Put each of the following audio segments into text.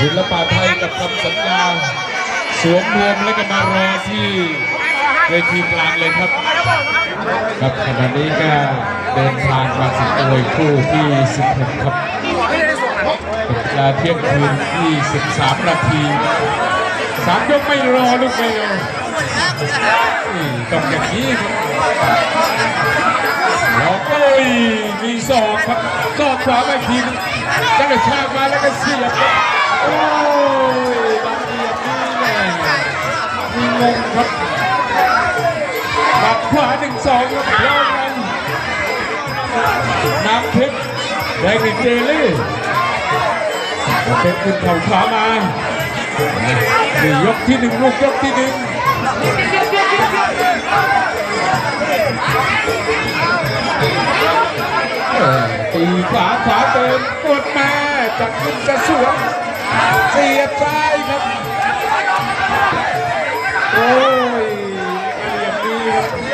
ศิลปะไทยกับคำสัญญาสวมรวมแล้วก็มารอที่เวทีกลางเลยครับครับขณะนี้ก็เดินทางมาถึงมวยคู่ที่ 16 ครับเป็นเวลาเที่ยงคืนที่ 13 นาทีสามยกไม่รอลูกไม่รอนี่ต้องอย่างนี้ครับแล้วก็โอ้ยมีศอกครับศอกขวามาอีกทีนึง แล้วก็ชากมาแล้วก็เสียบโอ้ยบางเดียนี่แหละมีงงครับหมัดขวาหนึ่งสองครับพร้อมกันน้ำเพชรแดงนี่เจลี่เพชรขึ้นเข่าขวามาหนี่งยกที่หนึ่งลูกยกที่หนึ่ง จับขึ้นจะสวนเสียบซ้ายครับ โอ้ยเหลี่ยมดีครับถื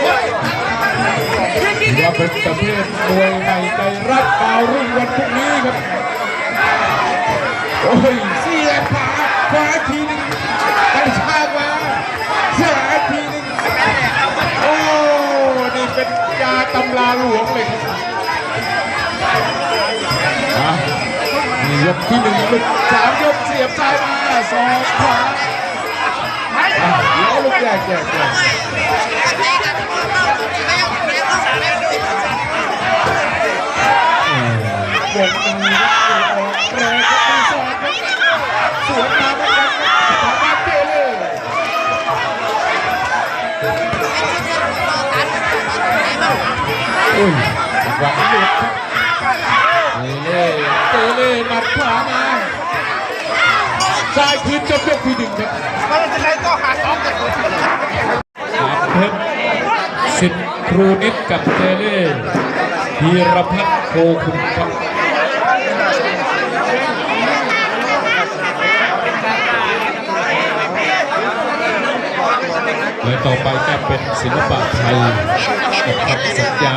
อว่าเป็นประเภทมวยใหม่ใจรักดาวรุ่งวันพรุ่งนี้ครับ โอ้ยเสียบขวาขวาทีหนึงกระชากมาเสียทีหนึงโอ้ นี่เป็นยาตำราหลวงเลยครับ ยกที่หนึ่งลูกสามยกเสียบซ้ายมาสองขวาอะเดี๋ยวลูกแยกแยกแยกวงมือ เตเล่หมัดขวามาซ้ายคืนจบยกที่หนึ่งครับมันจะได้ก็หาท้องกันสามเพชรสิทธิ์ครูนิดกับเตเล่ธีรพัฒน์โคคุณครับและต่อไปก็เป็นศิลปะไทยกับคำสัญญา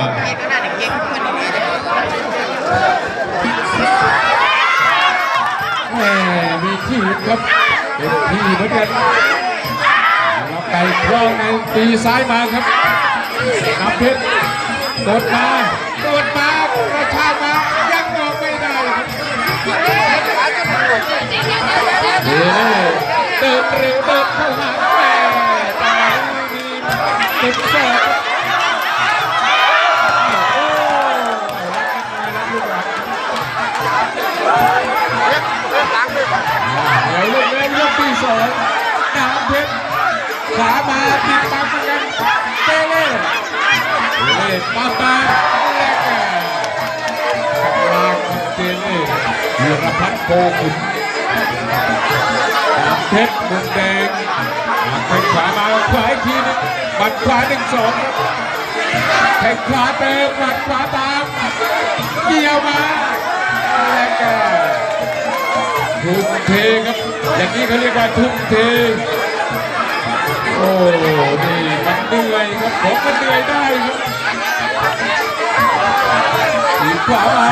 แหม มีที่ครับเป็นที่เหมือนกันรับไก่คล้องในตีซ้ายมาครับน้ำเพชรกดมาโดดมากระชากมายังออกไม่ได้เดินเร็วเดินเข้าหาแหมแต่ไม่มีติดศอกโขามาติดปั๊มกันเตเล่เตเล่ปั๊มมาแลกกันลางเตเล่วีรพัฒน์โพขุนเพชรมุมแดงน้ำเพชรขวามาขวาอีกทีหนึงบัดขวาหนึ่งสองแข้งขวาเติมบัดขวาตามเกี่ยวมาแลกกันทุ่มเทครับ อย่างนี้เขาเรียกว่าทุ่มเท โอ้นี่มันเหนื่อยครับผมมันเหนื่อยได้ครับทีขวามา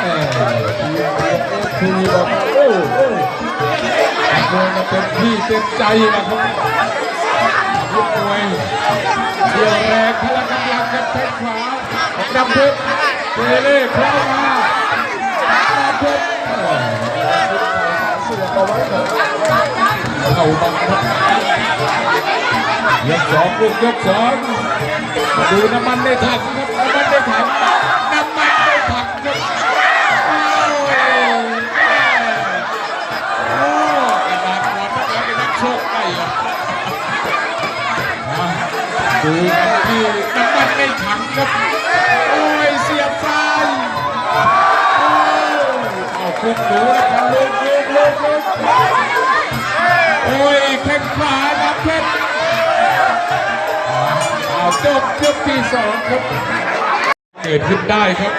เอ่อทีมบโอ้โอ้มวยมาเป็นพี่เต็มใจนะครับยุกมวยเดี่ยวแรงพละกำลังครับแข้งขวาของดำเพชรเตเล่เข้ามามาเพชร เอาไว้ครับเข้าบังคับยกสองลูกยกสองดูน้ำมันในถังครับน้ำมันในถังน้ำมันในถังครับดูที่น้ำมันในถังครับ โอ้ยเสียบซ้ายโอ้ยเอาคุกหนูนะครับลูกลูกลูก โอ้ยแข้งขวาครับเพชรเอาจบยกที่สองครับ เกิดขึ้นได้ครับ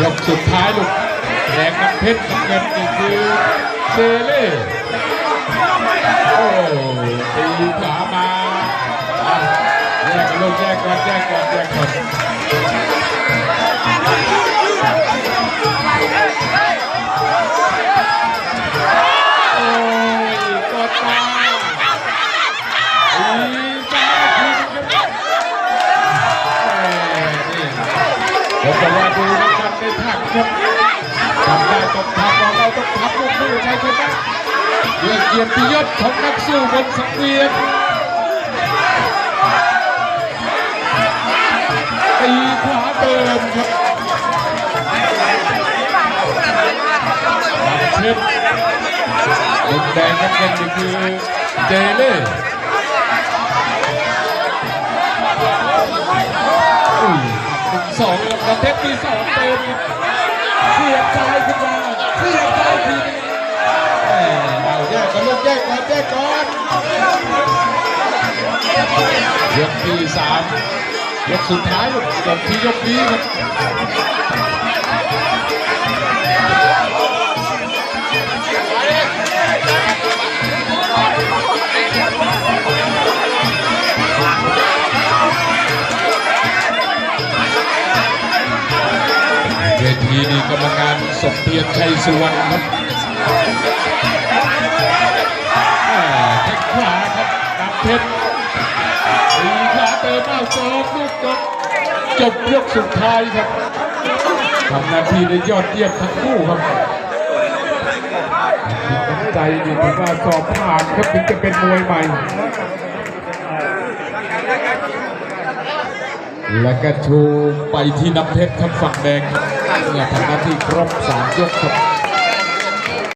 ยกสุดท้ายลูกแดงน้ำเพชรน้ำเงินนี่คือเซเล่ ตีขวามาอะแยกกันลูกแยกก่อนแยกก่อนแยกก่อน กียรติยศของนักสู้บนสังเวียนตีขวาเติมครับเช็ดมุมแดงน้ำเงินนี่คือเจเล่สองแล้วดับเพชรมีสองเติมเสียบซ้ายขึ้นมาเสียบซ้ายทีนึง แยกกันลูกแยกก่อนแยกก่อนยกที่สามยกสุดท้ายลูกจบที่ยกนี้ครับเวทีนี้กรรมการสมเพียรชัยสุวรรณครับ ขวาครับนำเพชรตีขวาเติมเอาสองลูกจบจบยกสุดท้ายครับทำหน้าที่ได้ยอดเยี่ยมทั้งคู่ครับใจนี่ถือว่าสอบผ่านครับถึงจะเป็นมวยใหม่ แล้วก็ชูไปที่น้ำเพชรครับฝั่งแดงเนี่ยทำหน้าที่ครบสามยกครับ